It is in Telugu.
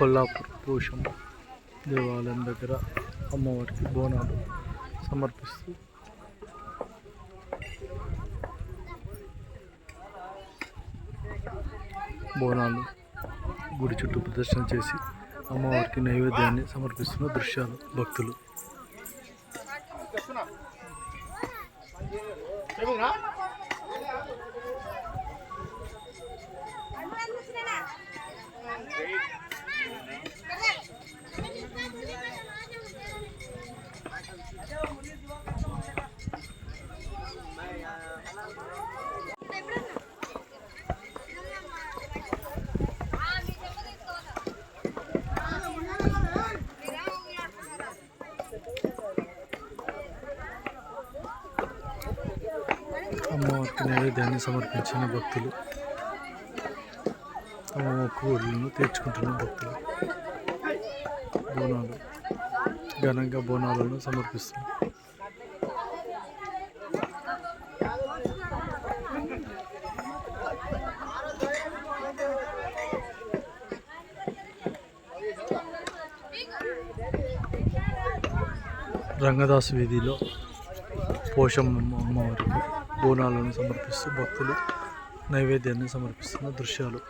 కొల్లాపూర్ పోషం దేవాలయం దగ్గర అమ్మవారికి బోనాలు సమర్పిస్తూ బోనాలు గుడి చుట్టూ ప్రదర్శన చేసి అమ్మవారికి నైవేద్యాన్ని సమర్పిస్తున్న దృశ్యాలు భక్తులు. అమ్మవారికి దాన్ని సమర్పించిన భక్తులు. తమ మొక్కుబడులను తీర్చుకుంటున్న భక్తులు. బోనాలు ఘనంగా బోనాలను సమర్పిస్తున్నారు. రంగదాస్ వీధిలో పోషమ్మ అమ్మవారికి బోనాలను సమర్పిస్తూ భక్తులు నైవేద్యాన్ని సమర్పిస్తున్న దృశ్యాలు.